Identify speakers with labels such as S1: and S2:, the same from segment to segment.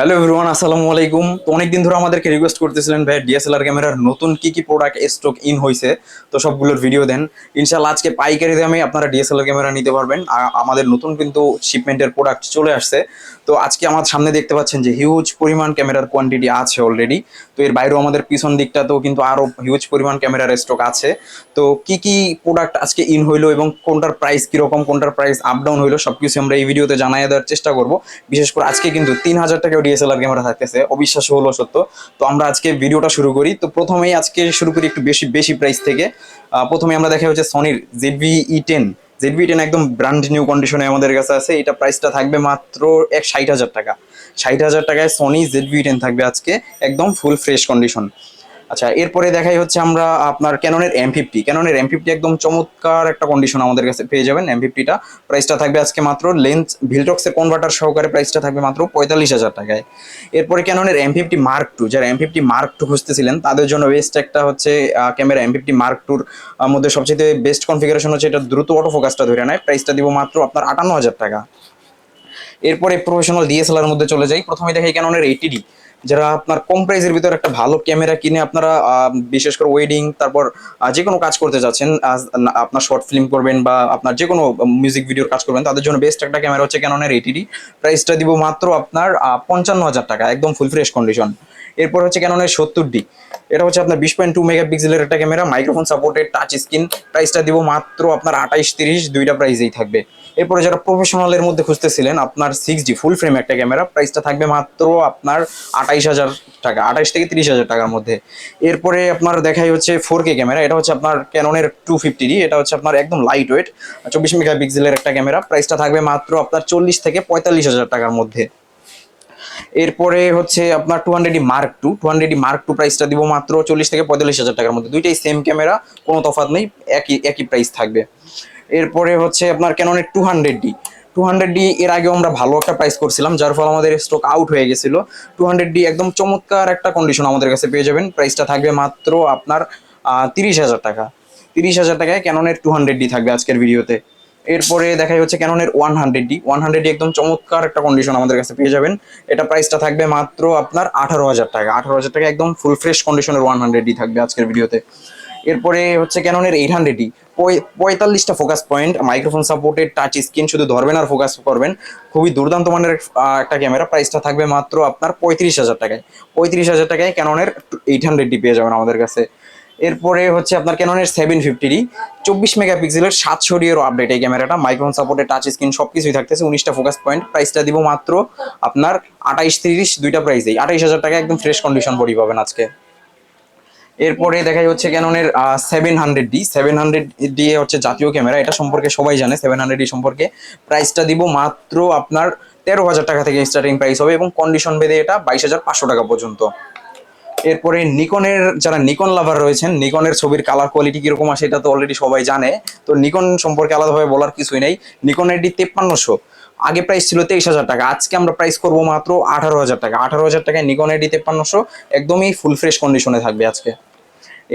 S1: Hello everyone আসসালামু আলাইকুম। তো অনেকদিন ধরে আমাদেরকে রিকোয়েস্ট করতেছিলেন, ভাই ডিএসএলআর ক্যামেরার নতুন কি কি প্রোডাক্ট স্টক ইন হয়েছে তো সবগুলোর ভিডিও দেন। ইনশাল্লাহ আজকে পাইকারি দামে আপনারা ডিএসএলআর ক্যামেরা নিতে পারবেন। আমাদের নতুন কিন্তু শিপমেন্টের প্রোডাক্ট চলে আসছে। তো আজকে আমার সামনে দেখতে পাচ্ছেন যে হিউজ পরিমাণ ক্যামেরার কোয়ান্টিটি আছে অলরেডি তো এর বাইরেও আমাদের পিছন দিকটাতেও কিন্তু আরও হিউজ পরিমাণ ক্যামেরার স্টক আছে। তো কি কি প্রোডাক্ট আজকে ইন হইল এবং কোনটার প্রাইস কীরকম, কোনটার প্রাইস আপ ডাউন হইল, সবকিছু আমরা এই ভিডিওতে জানাই দেওয়ার চেষ্টা করব। বিশেষ করে আজকে কিন্তু তিন হাজার টাকাও ডিএসএলআর ক্যামেরা থাকতেছে অবিশ্বাস হলো সত্য। তো আমরা আজকে ভিডিওটা শুরু করি। তো প্রথমেই আজকে শুরু করি একটু বেশি বেশি প্রাইস থেকে। প্রথমে আমরা দেখা হচ্ছে সনির ZV E ten ZV ten একদম ব্র্যান্ড নিউ কন্ডিশনে আমাদের কাছে আছে। এটা প্রাইসটা থাকবে মাত্র এক ষাট হাজার টাকা। ষাট হাজার টাকায় সনি জেডভি টেন থাকবে আজকে, একদম ফুল ফ্রেশ কন্ডিশন আচ্ছা এরপরে দেখাই হচ্ছে আমরা আপনার ক্যাননের এম ফিফটি ক্যাননের এম ফিফটি একদম চমৎকার একটা কন্ডিশন আমাদের কাছে পেয়ে যাবেন এম ফিফটিটা প্রাইসটা থাকবে আজকে মাত্র লেন্স ভিলটক্সের কনভার্টার সহকারে প্রাইসটা থাকবে মাত্র পঁয়তাল্লিশ হাজার টাকায়। এরপরে ক্যাননের এম ফিফটি মার্ক টু যারা এম ফিফটি মার্ক টু খুঁজতেছিলেন, তাদের জন্য বেস্ট একটা হচ্ছে ক্যামেরা এম ফিফটি মার্ক টুর মধ্যে সবচেয়ে বেস্ট কনফিগারেশন হচ্ছে এটা দ্রুত অটো ফোকাসটা ধরে নেয়। প্রাইসটা দিব মাত্র আপনার আটান্ন হাজার টাকা। এরপরে প্রফেশনাল ডিএসএলআর মধ্যে চলে যাই। প্রথমে দেখাই ক্যাননের এইটিডি যারা আপনার কম প্রাইসের ভিতরে একটা ভালো ক্যামেরা কিনে আপনারা বিশেষ করে ওয়েডিং তারপর যে কোনো কাজ করতে যাচ্ছেন আপনার শর্ট ফিল্ম করবেন বা আপনার যে কোনো মিউজিক ভিডিওর কাজ করবেন, তাদের জন্য বেস্ট একটা ক্যামেরা হচ্ছে ক্যাননের এইটিডি প্রাইসটা দিব মাত্র আপনার পঞ্চান্ন হাজার টাকা, একদম ফুল ফ্রেশ কন্ডিশন এরপর হচ্ছে ক্যাননের সত্তর ডি এটা হচ্ছে আপনার বিশ পয়েন্ট টু মেগাপিক্সেলের একটা camera microphone supported touch screen প্রাইসটা দিব মাত্র আপনার আঠাইশ তিরিশ, দুইটা প্রাইসেই থাকবে। এরপরে যারা প্রফেশনালের মধ্যে খুঁজতেছিলেন, আপনার সিক্স ডি ফুল ফ্রেম একটা ক্যামেরা প্রাইসটা থাকবে মাত্র আপনার আঠাইশ হাজার টাকা, আঠাইশ থেকে তিরিশ হাজার টাকার মধ্যে। এরপরে আপনার দেখাই হচ্ছে ফোর কে ক্যামেরা, এটা হচ্ছে আপনার ক্যাননের টু ফিফটি ডি এটা হচ্ছে আপনার একদম লাইট ওয়েট চব্বিশ মেগাপিক্সেলের একটা ক্যামেরা। প্রাইসটা থাকবে মাত্র আপনার চল্লিশ থেকে পঁয়তাল্লিশ হাজার টাকার মধ্যে। এরপরে হচ্ছে আপনার two hundred mark two two hundred mark two প্রাইসটা দিব মাত্র চল্লিশ থেকে পঁয়তাল্লিশ হাজার টাকার মধ্যে। দুইটাই সেম ক্যামেরা কোনো তফাৎ নেই, একই একই প্রাইস থাকবে। এরপরে হচ্ছে আপনার ক্যাননের two hundred D two hundred D এর আগেও আমরা ভালো একটা প্রাইস করছিলাম, যার ফলে আমাদের স্টক আউট হয়ে গেছিল। টু হান্ড্রেড ডি একদম চমৎকার একটা কন্ডিশন আমাদের কাছে পেয়ে যাবেন। প্রাইসটা থাকবে মাত্র আপনার তিরিশ হাজার টাকা। তিরিশ হাজার টাকায় ক্যাননের টু হান্ড্রেড ডি থাকবে আজকের ভিডিওতে এরপরে দেখাই হচ্ছে ক্যাননের one hundred D one hundred D একদম চমৎকার একটা কন্ডিশন আমাদের কাছে পেয়ে যাবেন। এটা প্রাইসটা থাকবে মাত্র আপনার আঠারো হাজার টাকা। আঠারো হাজার টাকা একদম ফুল ফ্রেশ কন্ডিশনের ওয়ান হান্ড্রেড ডি থাকবে আজকের ভিডিওতে। এরপরে হচ্ছে ক্যাননের এইট হান্ড্রেড ডি পঁয়তাল্লিশটা focus point microphone supported touch screen শুধু ধরবেন আর ফোকাস করবেন। খুবই দুর্দান্ত মানের একটা ক্যামেরা প্রাইসটা থাকবে মাত্র আপনার পঁয়ত্রিশ হাজার টাকায়। পঁয়ত্রিশ হাজার টাকায় ক্যাননের এইট হান্ড্রেড ডি পেয়ে যাবেন আমাদের কাছে। এরপরে হচ্ছে আপনার ক্যাননের সেভেন ফিফটি ডি চব্বিশ মেগাপিক্সেলের সাতশো ডি এর আপডেট এই ক্যামেরাটা মাইক্রোফোন সাপোর্টে টাচ স্ক্রিন সব কিছুই থাকতেছে, উনিশটা ফোকাস পয়েন্ট প্রাইসটা দিব মাত্র আপনার আঠাইশ তিরিশ, দুইটা প্রাইসেই আঠাইশ হাজার টাকা একদম ফ্রেশ কন্ডিশন বডি পাবেন আজকে। এরপরে দেখাই হচ্ছে ক্যাননের seven hundred D seven hundred D হচ্ছে জাতীয় ক্যামেরা এটা সম্পর্কে সবাই জানে সেভেন হান্ড্রেড ডি সম্পর্কে। প্রাইসটা দিব মাত্র আপনার তেরো হাজার টাকা থেকে স্টার্টিং প্রাইস হবে এবং কন্ডিশন বেঁধে এটা বাইশ হাজার পাঁচশো টাকা পর্যন্ত। এরপরে নিকনের যারা নিকন লাভার রয়েছেন, নিকনের ছবির কালার কোয়ালিটি কীরকম আসে এটা তো অলরেডি সবাই জানে। তো নিকন সম্পর্কে আলাদাভাবে বলার কিছুই নেই। নিকনের ডি তেপ্পান্নশো। আগে প্রাইস ছিল তেইশ হাজার টাকা। আজকে আমরা প্রাইস করব মাত্র আঠারো হাজার টাকা। আঠারো হাজার টাকায় নিকনের ডি তেপ্পান্নশো। একদমই ফুল ফ্রেশ কন্ডিশনে থাকবে আজকে।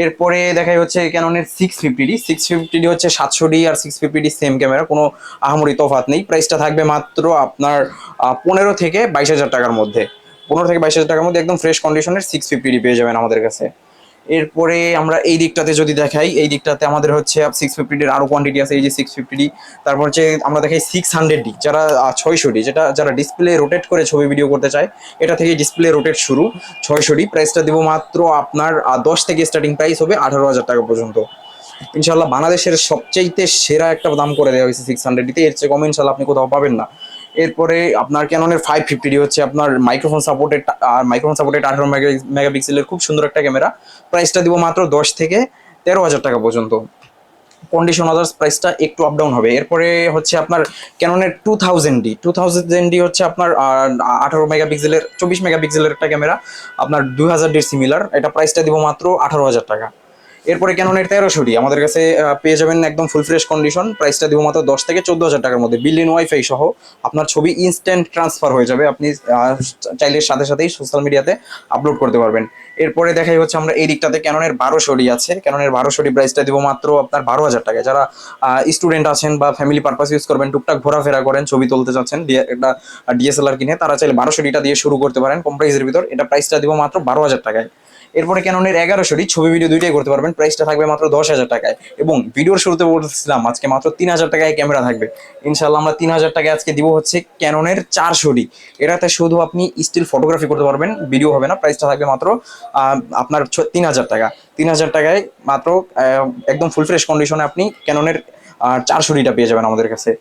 S1: এরপরে দেখাই হচ্ছে ক্যাননের six fifty D six fifty D হচ্ছে সাতশো ডি আর six fifty D same camera কোনো আহামরি তফাৎ নেই। প্রাইসটা থাকবে মাত্র আপনার পনেরো থেকে বাইশ হাজার টাকার মধ্যে। পনেরো থেকে বাইশ হাজার টাকার মধ্যে একদম ফ্রেশ কন্ডিশনের সিক্স ফিফটি পেয়ে যাবেন আমাদের কাছে। এরপরে আমরা এই দিকটাতে যদি দেখাই, এই দিকটাতে আমাদের হচ্ছে সিক্স ফিফটি ডির আরও কোয়ান্টিটি আছে, এই যে সিক্স ফিফটি তারপর হচ্ছে আমরা দেখাই সিক্স হান্ড্রেড ডি যারা ছয়শো ডি যেটা, যারা ডিসপ্লে রোটেট করে ছবি ভিডিও করতে চায়, এটা থেকে ডিসপ্লে রোটেট শুরু। ছয়শো ডি প্রাইসটা দিব মাত্র আপনার দশ থেকে স্টার্টিং প্রাইস হবে আঠারো হাজার টাকা পর্যন্ত। ইনশাল্লাহ বাংলাদেশের সবচাইতে সেরা একটা দাম করে দেওয়া হয়েছে সিক্স হান্ড্রেড ডিতে এর চেয়ে কমে ইনশাল্লাহ আপনি কোথাও পাবেন না। এরপরে আপনার ক্যাননের ফাইভ ফিফটি হচ্ছে আপনার মাইক্রোফোন সাপোর্টেড আর মাইক্রোফোন সাপোর্টেড আঠারো মেগাপিক্সেলের খুব সুন্দর একটা ক্যামেরা প্রাইসটা দিব মাত্র দশ থেকে তেরো হাজার টাকা পর্যন্ত। কন্ডিশন আদার্স প্রাইসটা একটু আপ ডাউন হবে। এরপরে হচ্ছে আপনার ক্যাননের two thousand D two thousand D হচ্ছে আপনার আঠারো মেগাপিক্সেলের চব্বিশ মেগাপিক্সেলের একটা ক্যামেরা আপনার দুই হাজার ডির সিমিলার এটা প্রাইসটা দিব মাত্র আঠারো হাজার টাকা। এরপরে ক্যাননের তেরোশোটি? আমাদের কাছে পেয়ে যাবেন একদম ফুল ফ্রেশ কন্ডিশন প্রাইসটা দিব মাত্র দশ থেকে চোদ্দ হাজার টাকার মধ্যে। বিল্ডিং ওয়াইফাই সহ আপনার ছবি ইনস্ট্যান্ট ট্রান্সফার হয়ে যাবে। আপনি চাইলে সাথে সাথেই সোশ্যাল মিডিয়াতে আপলোড করতে পারবেন। এরপরে দেখাই হচ্ছে আমরা এই দিকটাতে ক্যাননের বারোশোটি আছে। ক্যাননের বারোশোটি প্রাইসটা দিব মাত্র আপনার বারো হাজার টাকায়। যারা স্টুডেন্ট আছেন বা ফ্যামিলি পারপাস ইউজ করবেন, টুকটাক ঘোরাফেরা করেন, ছবি তুলতে চাচ্ছেন একটা ডিএসএলআর কিনে, তারা চাইলে বারোশোটিটা দিয়ে শুরু করতে পারেন কম প্রাইসের ভিতর। এটা প্রাইসটা দিব মাত্র বারো হাজার টাকায়। এরপরে ক্যাননের এগারোশোটি ছবি ভিডিও দুইটাই করতে পারবেন। প্রাইসটা থাকবে মাত্র দশ হাজার টাকায়। এবং ভিডিওর শুরুতে বলতেছিলাম, আজকে মাত্র তিন হাজার টাকায় ক্যামেরা থাকবে। ইনশাল্লাহ আমরা তিন হাজার টাকায় আজকে দিব হচ্ছে ক্যাননের চারশোটি। এটাতে শুধু আপনি স্টিল ফটোগ্রাফি করতে পারবেন ভিডিও হবে না। প্রাইসটা থাকবে মাত্র আপনার তিন হাজার টাকা। তিন হাজার টাকায় মাত্র একদম ফুল ফ্রেশ কন্ডিশনে আপনি ক্যাননের চারশোটিটা পেয়ে যাবেন আমাদের কাছে।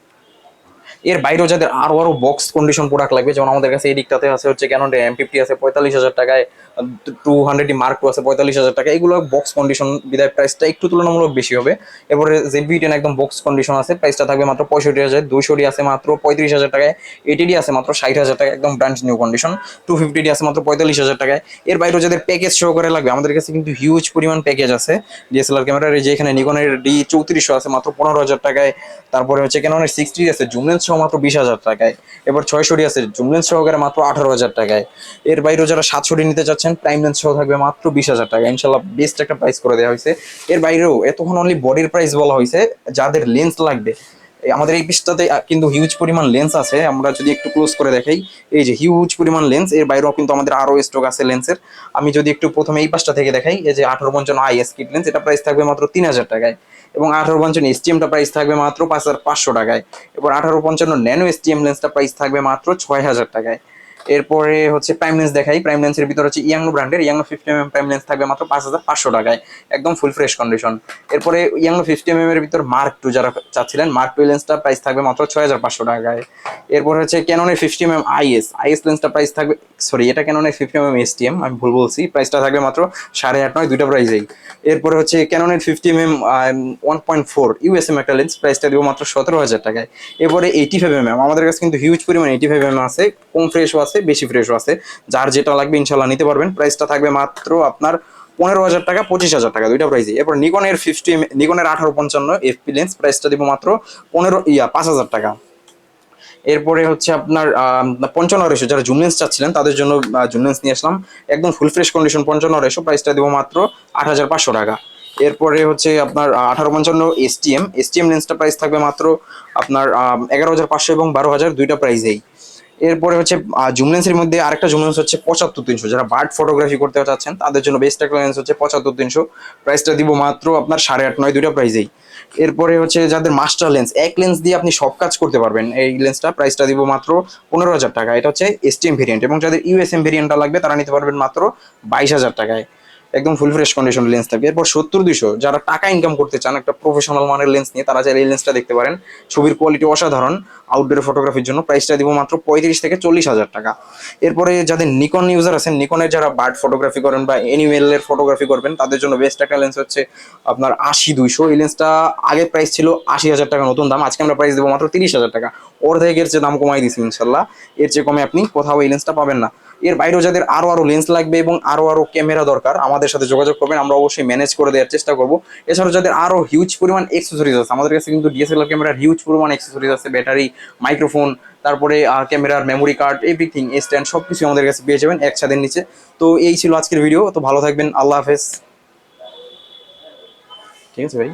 S1: এর বাইরেও যাদের আরও আরও বক্স কন্ডিশন প্রোডাক্ট লাগবে, যেমন আমাদের কাছে এই দিকটাতে আছে হচ্ছে ক্যানন এম ফিফটি আছে পঁয়তাল্লিশ হাজার টাকায় টু হান্ড্রেড মার্ক টু আছে পঁয়তাল্লিশ হাজার টাকা এগুলো বক্স কন্ডিশন বিদায় প্রাইসটা একটু তুলনামূলক বেশি হবে। এরপরে জেড বি টেন একদম বক্স কন্ডিশন আছে প্রাইসটা থাকবে মাত্র পঁয়ষট্টি হাজার, দুইশোটি আছে মাত্র পঁয়ত্রিশ হাজার টাকায় এটিডি আছে মাত্র ষাট হাজার টাকা একদম brand new condition two fifty D আছে মাত্র পঁয়তাল্লিশ হাজার টাকায়। এর বাইরেও যাদের প্যাকেজ শো করে লাগবে, আমাদের কাছে কিন্তু হিউজ পরিমাণ প্যাকেজ আছে। ডিএসএলআর ক্যামেরার যে এখানে নিকনের ডি চৌত্রিশশো আছে মাত্র পনেরো হাজার টাকায়। তারপরে হচ্ছে কেন সিক্সটি আছে জুম লেন্স মাত্র বিশ হাজার টাকায়। এবার ছয়শোটি আছে, জুম লেন্স সহকারে মাত্র আঠারো হাজার টাকায়। এর বাইরেও যারা সাতশোটি নিতে চাচ্ছেন প্রাইম লেন্স সহ থাকবে মাত্র বিশ হাজার টাকা। ইনশাল্লাহ বেস্ট একটা প্রাইস করে দেওয়া হয়েছে। এর বাইরেও এতক্ষণ অনলি বডির প্রাইস বলা হয়েছে, যাদের লেন্স লাগবে। আমাদের এই পিসটাতে কিন্তু হিউজ পরিমাণ লেন্স আছে। আমরা যদি একটু ক্লোজ করে দেখাই, এই যে হিউজ পরিমাণ লেন্স এর বাইরেও কিন্তু আমাদের আরও স্টক আছে লেন্সের আমি যদি একটু প্রথমে এই পাশটা থেকে দেখাই, এই যে আঠারো পঞ্চান্ন আইএস কিট লেন্স এটা প্রাইস থাকবে মাত্র তিন হাজার টাকায়। এবং আঠারো পঞ্চান্ন এসটিএমটা প্রাইস থাকবে মাত্র পাঁচ হাজার পাঁচশো টাকায়। এবার আঠারো পঞ্চান্ন ন্যানো এসটিএম লেন্সটা প্রাইস থাকবে মাত্র ছয় হাজার টাকায়। এরপরে হচ্ছে প্রাইম লেন্স দেখাই। প্রাইম লেন্সের ভিতর হচ্ছে ইয়াংনো ব্র্যান্ডের ইয়াংনো ফিফটি এম প্রাইম লেন্স থাকবে মাত্র পাঁচ হাজার পাঁচশো টাকায়। একদম ফুল ফ্রেশ কন্ডিশন এরপরে ইয়াংনো ফিফটি এম এর ভিতর মার্ক টু যারা চাচ্ছিলেন মার্ক টু লেন্সটা প্রাইস থাকবে মাত্র ছয় হাজার পাঁচশো টাকায়। এরপর হচ্ছে ক্যাননের ফিফটি এম আইএস আইএস লেন্সটা প্রাইস থাকবে সরি এটা ক্যাননের ফিফটি এম এসটিএম আমি ভুল বলছি। প্রাইসটা থাকবে মাত্র সাড়ে আট নয়, দুইটা প্রাইসেই এরপরে হচ্ছে ক্যাননের fifty M one point four USM একটা লেন্স প্রাইসটা দিব মাত্র সতেরো হাজার টাকায়। এরপরে এইটি ফাইভ এম এম আমাদের কাছে কিন্তু হিউজ পরিমাণ এইটি ফাইভ এম আছে। কম ফ্রেশও আছে, বেশি ফ্রেশও আছে। যার যেটা লাগবে ইনশাল্লাহ নিতে পারবেন। প্রাইসটা থাকবে মাত্র আপনার পনেরো হাজার টাকা, পঁচিশ হাজার টাকা, দুইটা প্রাইসে এরপর নিকনের ফিফটি নিকনের আঠারো পঞ্চান্ন এফপি লেন্স প্রাইসটা দিব মাত্র পনেরো, ইয়া, পাঁচ হাজার টাকা। এরপরে হচ্ছে আপনার পঞ্চান্ন রেশো যারা জুম লেন্স চাচ্ছিলেন, তাদের জন্য জুম লেন্স নিয়ে আসলাম। একদম ফুল ফ্রেশ কন্ডিশন পঞ্চান্ন রেশো প্রাইসটা দেবো মাত্র আট হাজার পাঁচশো টাকা। এরপরে হচ্ছে আপনার আঠারো পঞ্চান্ন এসটিএম এসটিএম লেন্সটা প্রাইস থাকবে মাত্র আপনার এগারো হাজার পাঁচশো এবং বারো হাজার, দুইটা প্রাইসেই এরপরে হচ্ছে জুম লেন্সের মধ্যে আরেকটা জুম লেন্স হচ্ছে পঁচাত্তর তিনশো। যারা বার্ড ফটোগ্রাফি করতে চাচ্ছেন, তাদের জন্য বেস্ট একটা লেন্স হচ্ছে পঁচাত্তর তিনশো। প্রাইসটা দিব মাত্র আপনার সাড়ে আট নয়, দুইটা প্রাইসেই এরপরে হচ্ছে যাদের মাস্টার লেন্স এক লেন্স দিয়ে আপনি সব কাজ করতে পারবেন এই লেন্সটা প্রাইসটা দিব মাত্র পনেরো হাজার টাকা। এটা হচ্ছে এসটিএম ভেরিয়েন্ট এবং যাদের ইউএসএম ভেরিয়েন্টটা লাগবে, তারা নিতে পারবেন মাত্র বাইশ হাজার টাকায়। একদম ফুল ফ্রেশ কন্ডিশন লেন্স থাকবে। এরপর সত্তর দুশো যারা টাকা ইনকাম করতে চান একটা প্রফেশনাল মানের লেন্স নিয়ে, তারা চাইলে এই লেন্সটা দেখতে পারেন। ছবির কোয়ালিটি অসাধারণ আউটডোর ফটোগ্রাফির জন্য প্রাইসটা দিব মাত্র পঁয়ত্রিশ থেকে চল্লিশ হাজার টাকা। এরপরে যাদের নিকন ইউজার আছেন নিকনের যারা বার্ড ফটোগ্রাফি করেন বা এনিমেলের ফটোগ্রাফি করবেন, তাদের জন্য বেস্ট একটা লেন্স হচ্ছে আপনার আশি, দুইশো। এই লেন্সটা আগে প্রাইস ছিল আশি হাজার টাকা নতুন দাম, আজকে আমরা প্রাইস দেবো মাত্র তিরিশ হাজার টাকা। অর্ধেকের চেয়ে দাম কমাই দিচ্ছি ইনশাল্লাহ। এর চেয়ে কমে আপনি কোথাও এই লেন্সটা পাবেন না। এর বাইরেও যাদের আরও আরও লেন্স লাগবে এবং আরও আরও ক্যামেরা দরকার, আমাদের সাথে যোগাযোগ করবেন, আমরা অবশ্যই ম্যানেজ করে দেওয়ার চেষ্টা করব। এছাড়াও যাদের আরও হিউজ পরিমাণ এক্সেসরিজ আছে, আমাদের কাছে কিন্তু ডিএসএলআর ক্যামেরার হিউজ পরিমাণ এক্সেসরিজ আছে ব্যাটারি মাইক্রোফোন তারপরে ক্যামেরার মেমোরি কার্ড এভরিথিং স্ট্যান্ড সব কিছু আমাদের কাছে পেয়ে যাবেন এক ছাদের নিচে। তো এই ছিল আজকের ভিডিও তো ভালো থাকবেন, আল্লাহ হাফেজ। ঠিক আছে ভাই?